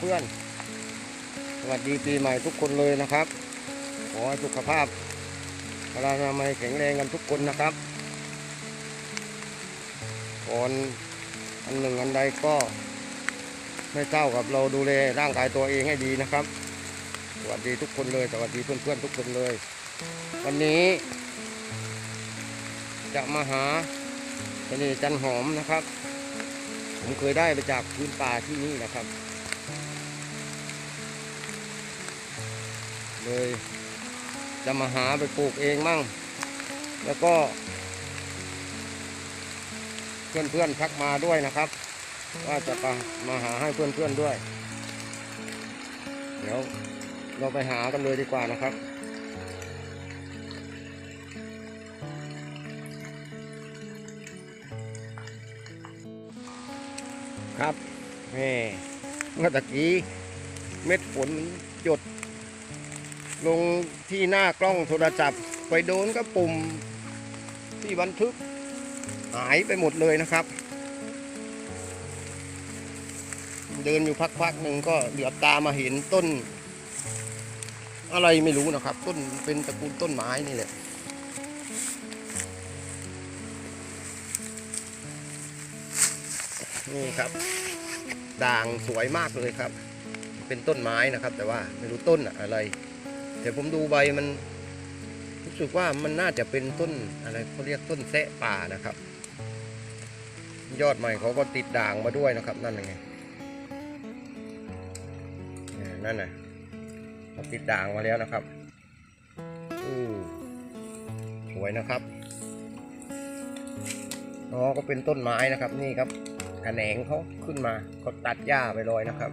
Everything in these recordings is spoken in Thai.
เพื่อนๆ สวัสดีปีใหม่ทุกคนเลยนะครับ ขอให้สุขภาพพลานามัยแข็งแรงกันทุกคนนะครับก่อนอันหนึ่งอันใดก็ไม่เท่ากับเราดูแลร่างกายตัวเองให้ดีนะครับ สวัสดีทุกคนเลย สวัสดีเพื่อนๆทุกคนเลย วันนี้ จะมาหาทะเลจันหอมนะครับ ผมเคยได้ไปจากพื้นป่าที่นี่นะครับ เลย จะมาหาไปปลูกเองมั่ง แล้วก็ เพื่อนๆทักมาด้วยนะครับ ว่าจะมาหาให้เพื่อนๆด้วย เดี๋ยวเราไปหากันเลยดีกว่านะครับครับแม่เมื่อตะกี้เม็ดฝนหยด ลงที่หน้ากล้องโทรศัพท์ ไปโดนก็ปุ่มที่บันทึกหายไปหมดเลยนะครับ เดินอยู่พักๆหนึ่งก็เหลือบตามาเห็นต้น อะไรไม่รู้นะครับ ต้นเป็นตระกูลต้นไม้นี่แหละนี่ครับ ด่างสวยมากเลยครับ เป็นต้นไม้นะครับ แต่ว่าไม่รู้ต้นอะไร แต่ผมดูใบมันรู้สึกว่ามันน่าจะเป็นต้นอะไรเขาเรียกต้นแซะป่านะครับ ยอดใหม่เขาก็ติดด่างมาด้วยนะครับ นั่นไงนี่นั่นน่ะเขาติดด่างมาแล้วนะครับอือสวยนะครับอ๋อก็เป็นต้นไม้นะครับ นี่ครับแขนงเขาขึ้นมาเขาตัดหญ้าไปลอยนะครับ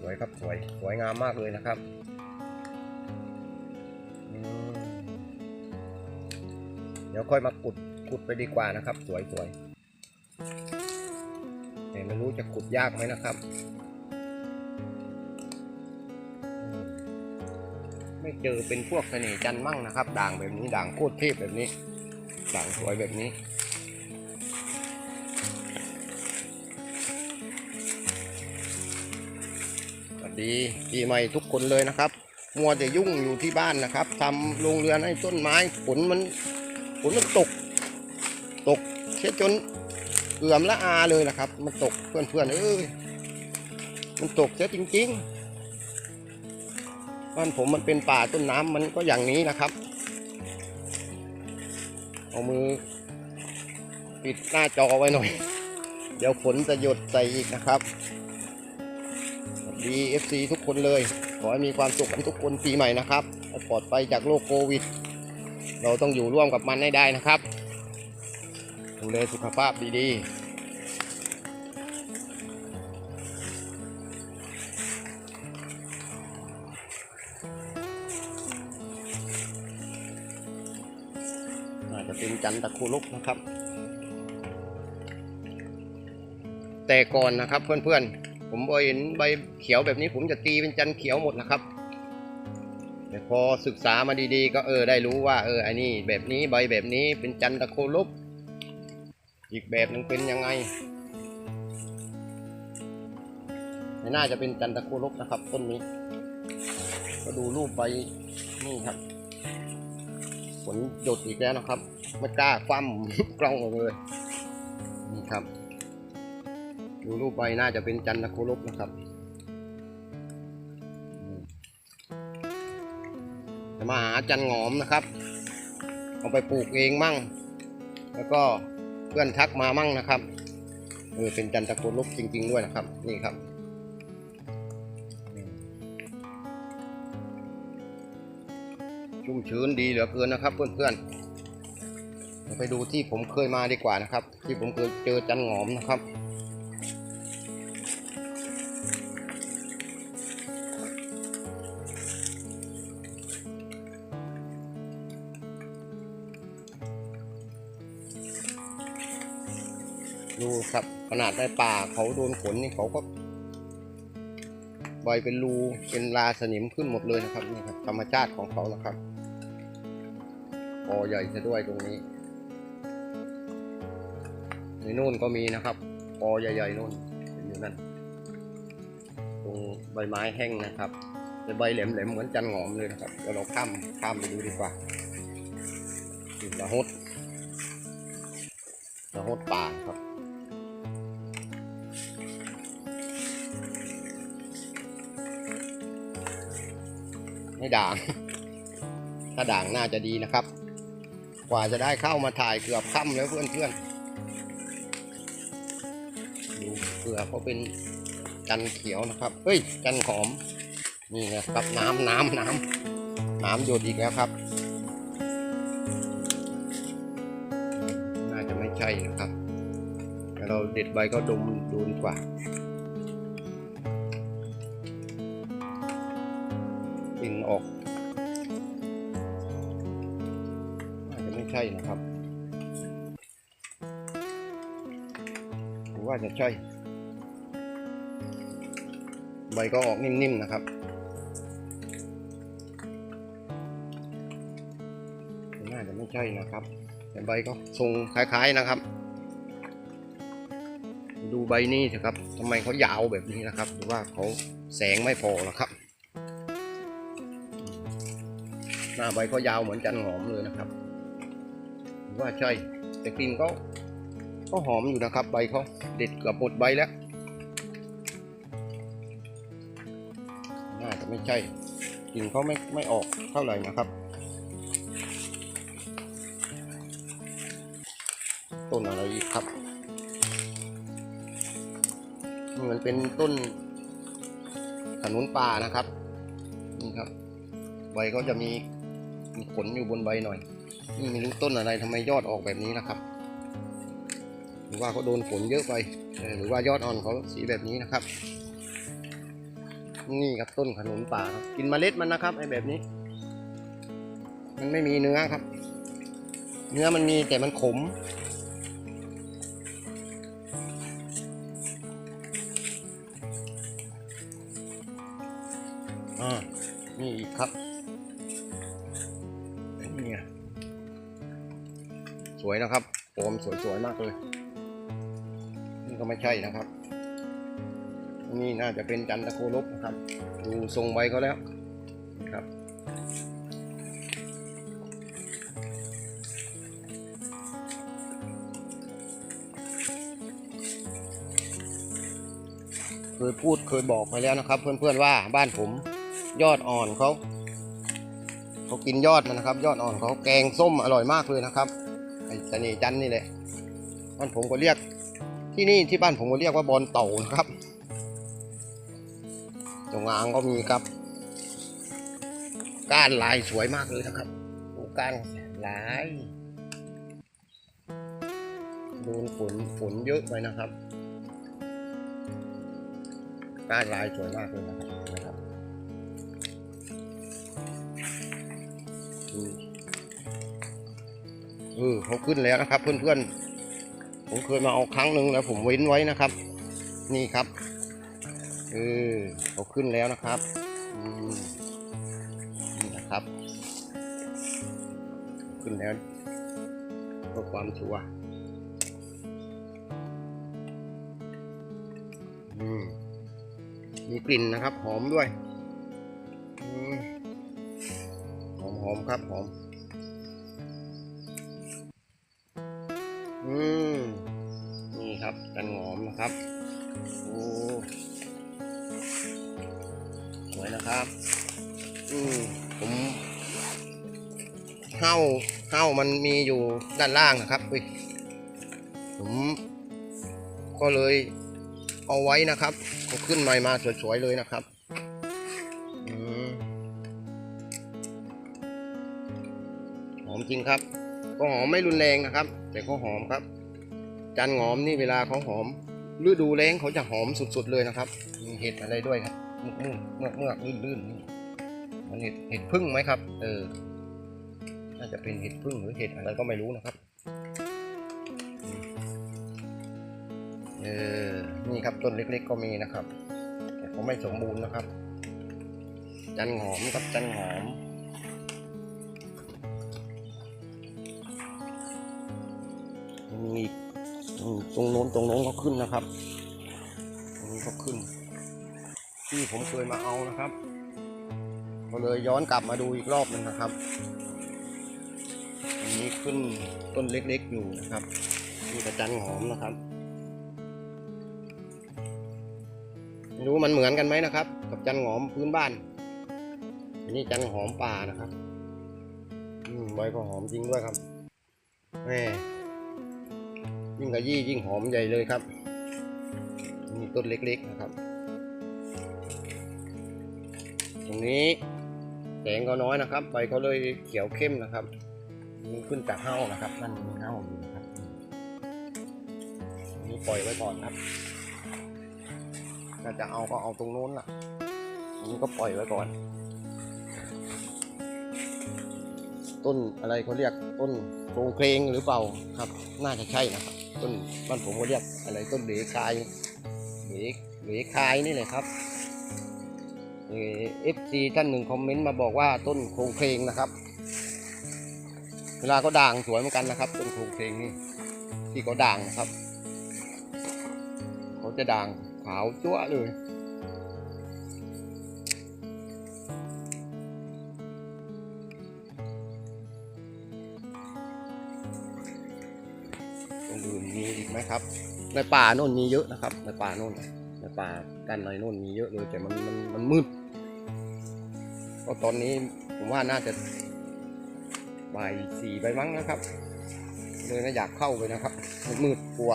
สวยครับสวยสวยงามมากเลยนะครับเดี๋ยวค่อยมาขุดขุดไปดีกว่านะครับ สวยสวยแต่ไม่รู้จะขุดยากไหมนะครับ ไม่เจอเป็นพวกเสน่ห์จันมั่งนะครับ ด่างแบบนี้ด่างโคตรเทพแบบนี้ ด่างสวยแบบนี้ ดีปีใหม่ทุกคนเลยนะครับ มัวแต่ยุ่งอยู่ที่บ้านนะครับทำโรงเรือนให้ต้นไม้ฝนมันฝนมันตก ตกเช็ดจนเอื่อมละอาเลยนะครับ มันตกเพื่อนๆเอ้ยมันตกเสียจริงๆบ้านผมมันเป็นป่าต้นน้ำมันก็อย่างนี้นะครับ เอามือ ปิดหน้าจอไว้หน่อย เดี๋ยวฝนจะหยดใส่อีกนะครับ สวัสดี FC ทุกคนเลย ขอให้มีความสุขกันทุกคนปีใหม่นะครับปลอดภัยจากโรคโควิด เราต้องอยู่ร่วมกับมันให้ได้นะครับ ดูแลสุขภาพดีๆอาจจะเป็นจันตะคุลุกนะครับ แต่ก่อนนะครับเพื่อนๆ ผมพอเห็นใบเขียวแบบนี้ผมจะตีเป็นจันเขียวหมดนะครับแต่พอศึกษามาดีๆ ก็เออได้รู้ว่า เอออันนี้แบบนี้ใบแบบนี้เป็นจันตะโคลบอีกแบบหนึ่งเป็นยังไงไม่น่าจะเป็นจันตะโคลบนะครับต้นนี้ ก็ดูรูปใบนี่ครับฝนหยดอีกแล้วนะครับ ไม่กล้าคว่ำกล้องออกเลยนี่ครับ ดูรูปใบน่าจะเป็นจันทโคลบนะครับมจะมาหาจันหอมนะครับ เอาไปปลูกเองมั่ง แล้วก็เพื่อนทักมามั่งนะครับเออเป็นจันทโคลบจริง ๆ ด้วยนะครับ นี่ครับชุ่มชื้นดีเหลือเกินนะครับ เพื่อนๆไปดูที่ผมเคยมาดีกว่านะครับ ที่ผมเคยเจอจันหอมนะครับ ขนาดในป่าเขาโดนฝนนี่เขาก็ใบเป็นรูเป็นราสนิมขึ้นหมดเลยนะครับนี่ครับธรรมชาติของเขานะครับกอใหญ่ซะด้วยตรงนี้ในนู่นก็มีนะครับกอใหญ่ๆนู่นอยู่นั้นตรงใบไม้แห้งนะครับใบแหลมๆเหมือนจันหอมเลยนะครับเดี๋ยวเราข้ามข้ามไปดูดีกว่าละหดละหดป่า ด่าง ถ้าด่างน่าจะดีนะครับ กว่าจะได้เข้ามาถ่ายเกือบค่ำแล้วเพื่อนๆดูเกือเขาเป็นจันเขียวนะครับ เฮ้ย จันหอม นี่นะครับน้ำน้ำน้ำน้ำหยดอีกแล้วครับ น่าจะไม่ใช่นะครับเดี๋ยวเราเด็ดใบก็ดมดูดีกว่า ช่นะครับหรือว่าจะใช่ ใบก็ออกนิ่มๆนะครับน่าจะไม่ใช่นะครับ แต่ใบก็ทรงคล้ายๆนะครับ ดูใบนี้สิครับทำไมเขายาวแบบนี้นะครับ หรือว่าเขาแสงไม่พอหรอครับ หน้าใบก็ยาวเหมือนจันหอมเลยนะครับ ว่าใช่แต่กลิ่นก็ก็หอมอยู่นะครับ ใบเขาเด็ดกือบหมดใบแล้วน่าจะไม่ใช่กลิ่นเขาไม่ไม่ออกเท่าไหร่นะครับ ต้นอะไรอีกครับนี่มันเป็นต้นขนุนป่านะครับนี่ครับ ใบก็จะมีขนอยู่บนใบหน่อย นี่ไม่รู้ต้นอะไรทำไมยอดออกแบบนี้นะครับ หรือว่าเขาโดนฝนเยอะไป หรือว่ายอดอ่อนเขาสีแบบนี้นะครับ นี่ครับต้นขนุนป่าครับกินเมล็ดมันนะครับไอ้แบบนี้ มันไม่มีเนื้อครับ เนื้อมันมีแต่มันขมอ่านี่อีกครับ สวยนะครับโฟมสวยๆมากเลย นี่ก็ไม่ใช่นะครับ นี่น่าจะเป็นจันทโคลบนะครับ ดูทรงใบเขาแล้วครับเคยพูดเคยบอกไปแล้วนะครับ เพื่อนๆว่าบ้านผมยอดอ่อนเขาเขากินยอดมันนะครับ ยอดอ่อนเขาแกงส้มอร่อยมากเลยนะครับ ไอ้เสน่จันนี่แหละบ้านผมก็เรียก ที่นี่ที่บ้านผมก็เรียกว่าบอลเต่านะครับจงอางก็มีครับก้านลายสวยมากเลยนะครับดูก้านลายโดนฝนฝนเยอะไปนะครับก้านลายสวยมากเลยนะครับนะครับ อืมเออเขาขึ้นแล้วนะครับ เพื่อนๆ ผมเคยมาเอาครั้งหนึ่งแล้วผมเว้นไว้นะครับ นี่ครับเออเขาขึ้นแล้วนะครับนี่นะครับ ขึ้นแล้วเพื่อความชัวร์มีกลิ่นนะครับ หอมด้วยหอมหอมครับหอม ครับจันหอมนะครับโอ้สวยนะครับ อืมผมเห้าเห้ามันมีอยู่ด้านล่างนะครับอุ้ยผมก็เลยเอาไว้นะครับเอาขึ้นใหม่มาสวยๆเลยนะครับอืมหอมจริงครับ ก็หอมไม่รุนแรงนะครับ แต่ก็หอมครับ จันหอมนี่เวลาเขาหอมฤดูแล้งเขาจะหอมสุดๆเลยนะครับ มีเห็ดอะไรด้วยครับมุกมุกเมือกเมือกลื่นลื่นๆนี่มันเห็ดเห็ดพึ่งไหมครับ เออ น่าจะเป็นเห็ดพึ่งหรือเห็ดอะไรก็ไม่รู้นะครับ เออ นี่ครับต้นเล็กๆก็มีนะครับ แต่เขาไม่สมบูรณ์นะครับ จันหอมครับจันหอมมีอีก ตรงโน้นตรงโน้นก็ขึ้นนะครับอืนี่ก็ขึ้น ที่ผมเคยมาเอานะครับ ก็เลยย้อนกลับมาดูอีกรอบหนึ่งนะครับอันนี้ขึ้นต้นเล็กๆอยู่นะครับนี่กระจันหอมนะครับไม่รู้มันเหมือนกันไหมนะครับ กับจันหอมพื้นบ้านอันนี้จันหอมป่านะครับอืมใบก็หอมจริงด้วยครับแม่ ยิ่งขยี้ยิ่งหอมใหญ่เลยครับนี่ต้นเล็กๆนะครับ ตรงนี้แสงก็น้อยนะครับ ใบเขาเลยเขียวเข้มนะครับนี่ขึ้นจากเห้านะครับนั่นมีเห้าอยู่นะครับนี่ปล่อยไว้ก่อนครับถ้าจะเอาก็เอาตรงนู้นล่ะนนี้ก็ปล่อยไว้ก่อน ต้นอะไรเขาเรียกต้นโครงเคลงหรือเปล่าครับ น่าจะใช่นะครับ ต้นบ้านผมเขาเรียกอะไรต้นเหลคายเหลเหลคายนี่เลยครับเอฟซีท่านหนึ่งคอมเมนต์มาบอกว่าต้นโครงเพลงนะครับ เวลาเขาด่างสวยเหมือนกันนะครับ ต้นโครงเพลงนี่ที่เขาด่างนะครับ เขาจะด่างขาวจั๊วเลย มีอีกไหมครับ ในป่าโน่นมีเยอะนะครับ ในป่าโน่นในป่าด้านในโน่นมีเยอะเลยแต่มันมันมันมืดก็ตอนนี้ผมว่าน่าจะบ่ายสี่ใบมั้งนะครับเลยนะอยากเข้าไปนะครับมืดกลัว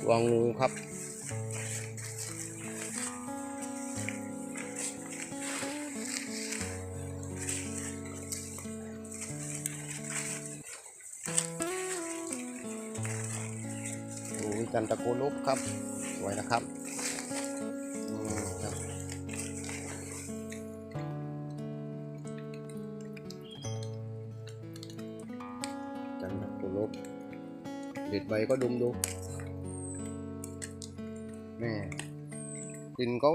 กลัวงูครับ จันตะโกลุกครับ สวยนะครับจันตะโกลุกเด็ดใบก็ดุมดูแม่กลิ่นเขา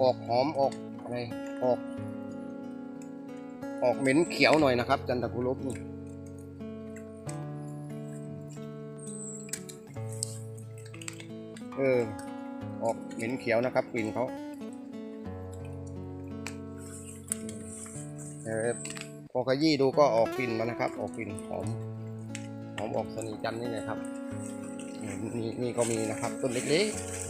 ออกหอมออกอะไรออก ออกเหม็นเขียวหน่อยนะครับ จันตะโกลุกนี่ เออ ออกเหม็นเขียวนะครับกลิ่นเขาเออพอขยี้ดูก็ออกกลิ่นมานะครับ ออกกลิ่นหอมหอมออกสนิจันนี่เลยครับนี่นี่นี่ก็มีนะครับต้นเล็กๆ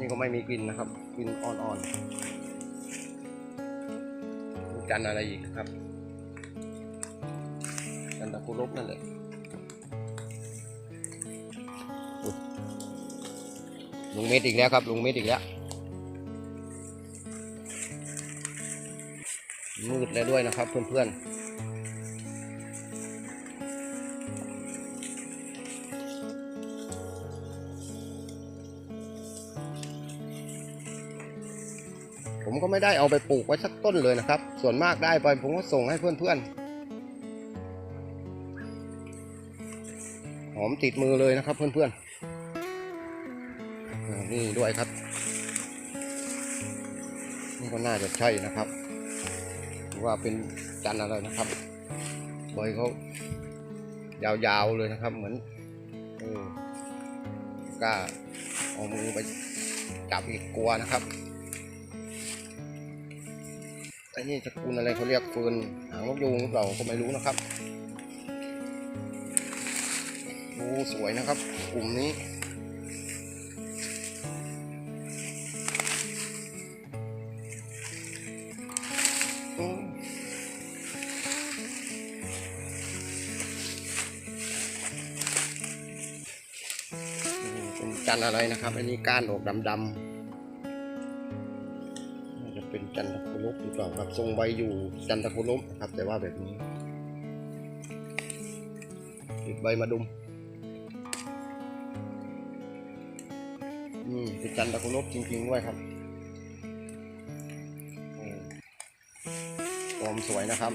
นี่ก็ไม่มีกลิ่นนะครับกลิ่นอ่อนๆกันอะไรอีกครับ กันตะกุลบนั่นแหละอุ๊ยลุงเม็ดอีกแล้วครับลุงเม็ดอีกแล้วมืดแล้วด้วยนะครับเพื่อนๆ ผมก็ไม่ได้เอาไปปลูกไว้สักต้นเลยนะครับ ส่วนมากได้ไปผมก็ส่งให้เพื่อนๆ หอมติดมือเลยนะครับเพื่อนๆ นี่ด้วยครับ นี่ก็น่าจะใช่นะครับว่าเป็นจันทร์อะไรนะครับใบเขายาวๆเลยนะครับ เหมือนเออกล้าเอามือไปจับอีกกลัวนะครับ อ้นี่ตระกูลอะไรเขาเรียกฟืนหางนกยูงหรือเปล่าก็ไม่รู้นะครับดูสวยนะครับ กลุ่มนี้อืมนี่เป็นจันอะไรนะครับ อันนี้ก้านออกดำๆ คุลุหรือเปล่าครับทรงใบอยู่จันทคุลุนะครับ แต่ว่าแบบนี้ติดใบมาดุมนี่เป็นจันทคุลุจริงๆด้วยครับอืมฟอมสวยนะครับ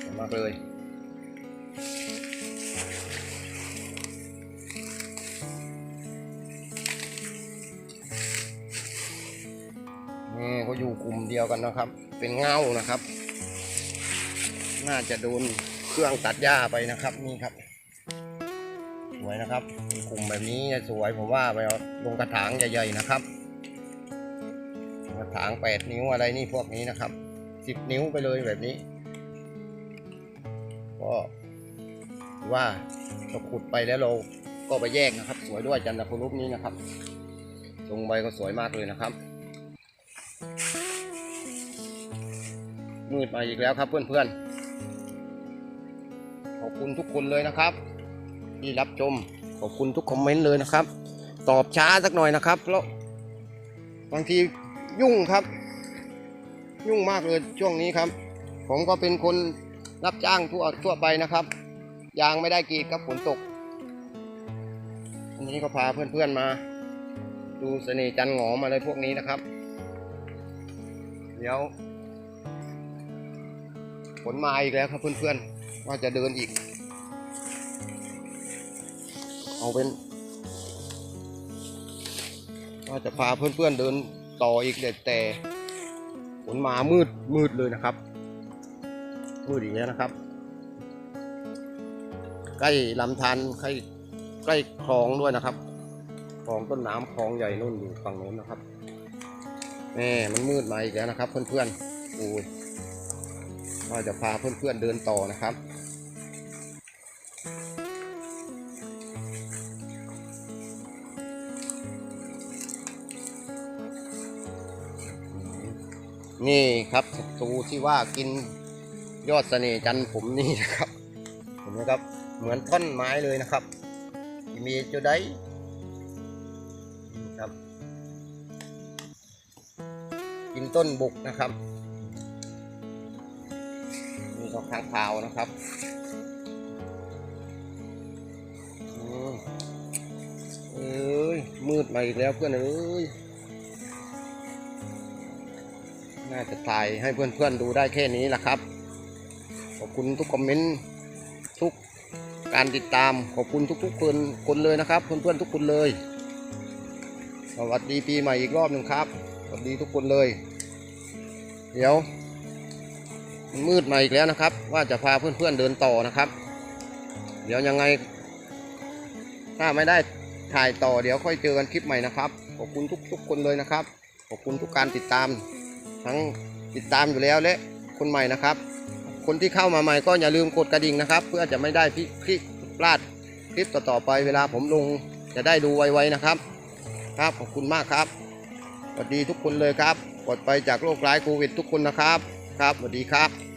สวยมากเลย ดียวกันนะครับ เป็นเงานะครับ น่าจะโดนเครื่องตัดหญ้าไปนะครับนี่ครับ สวยนะครับกลุ่มแบบนี้สวยผมว่าไปลงกระถางใหญ่ๆนะครับ กระถางแปดนิ้วอะไรนี่พวกนี้นะครับสิบนิ้วไปเลยแบบนี้ก็ว่าเราขุดไปแล้วเราก็ไปแยกนะครับ สวยด้วยจันทร์รูปนี้นะครับทรงใบก็สวยมากเลยนะครับ มืดมาอีกแล้วครับเพื่อนๆ ขอบคุณทุกคนเลยนะครับ ที่รับชม ขอบคุณทุกคอมเมนต์เลยนะครับ ตอบช้าสักหน่อยนะครับแล้วบางทียุ่งครับ ยุ่งมากเลยช่วงนี้ครับ ผมก็เป็นคนรับจ้างทั่วทั่วไปนะครับ ยางไม่ได้กีดครับฝนตกวันนี้ก็พาเพื่อนๆมา ดูเสน่ห์จันหงอมอะไรพวกนี้นะครับ เดี๋ยว ฝนมาอีกแล้วครับเพื่อนๆ ว่าจะเดินอีก เอาเป็น ว่าจะพาเพื่อนๆเดินต่ออีกแต่ฝนมามืดมืดเลยนะครับ มืดอีกแล้วนะครับ ใกล้ลำธารใกล้ใกล้คลองด้วยนะครับคลองต้นน้ำคลองใหญ่นู่นอยู่ฝั่งโน้นนะครับแม่มันมืดมาอีกแล้วนะครับ เพื่อนๆโอ้ย ว่าจะพาเพื่อนๆเดินต่อนะครับนี่ครับศัตรูที่ว่ากินยอดเสน่ห์จันผมนี่นะครับเห็นไหมครับเหมือนท่อนไม้เลยนะครับ มีจุดใดนะครับ กินต้นบุกนะครับ นี่ก็ข้างคาวนะครับอืมเอ้ยมืดมาอีกแล้วเพื่อนเอ้ยน่าจะถ่ายให้เพื่อนๆดูได้แค่นี้แหละครับ ขอบคุณทุกคอมเมนต์ทุกการติดตามขอบคุณทุกๆคนคนเลยนะครับ เพื่อนๆทุกคนเลย สวัสดีปีใหม่อีกรอบหนึ่งครับ สวัสดีทุกคนเลย เดี๋ยว มืดมาอีกแล้วนะครับ ว่าจะพาเพื่อนๆเดินต่อนะครับ เดี๋ยวยังไง ถ้าไม่ได้ถ่ายต่อเดี๋ยวค่อยเจอกันคลิปใหม่นะครับขอบคุณทุกๆคนเลยนะครับขอบคุณทุกการติดตาม ทั้งติดตามอยู่แล้วและคนใหม่นะครับ คนที่เข้ามาใหม่ก็อย่าลืมกดกระดิ่งนะครับ เพื่อจะไม่ได้พลิกพลาดคลิปต่อๆไปเวลาผมลงจะได้ดูไวๆนะครับ ครับขอบคุณมากครับสวัสดีทุกคนเลยครับปลอดไปจากโรคร้ายโควิดทุกคนนะครับ ครับสวัสดีครับ